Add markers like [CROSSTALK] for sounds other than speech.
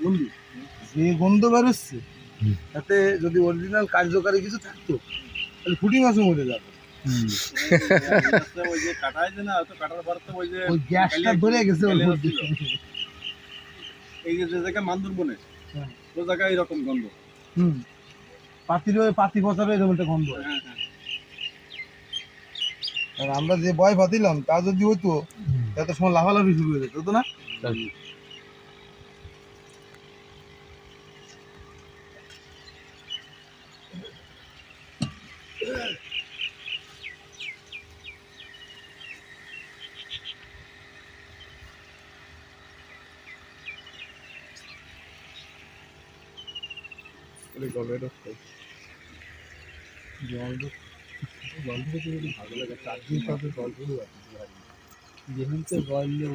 বন্ধু যে গন্ধ বেরোচ্ছে তাতে যদি অরিজিনাল কার্যকারী কিছু থাকতো তাহলে ফুটি মাছও মরে যাবে। [LAUGHS] এই যে জায়গায় মান্দুর বনে হ্যাঁ। ও জায়গায় এরকম গন্ধ। পাতির পাতি পচাবে এরকম একটা গন্ধ হ্যাঁ। হ্যাঁ আমরা যে বয় পাতিলাম তা যদি হইতো এত সময় লাফালাফি শুরু হয়ে যেত হতো না জল জল থেকে যদি ভালো লাগে। চার দিন জল পুরো যেহেতু জল দিয়ে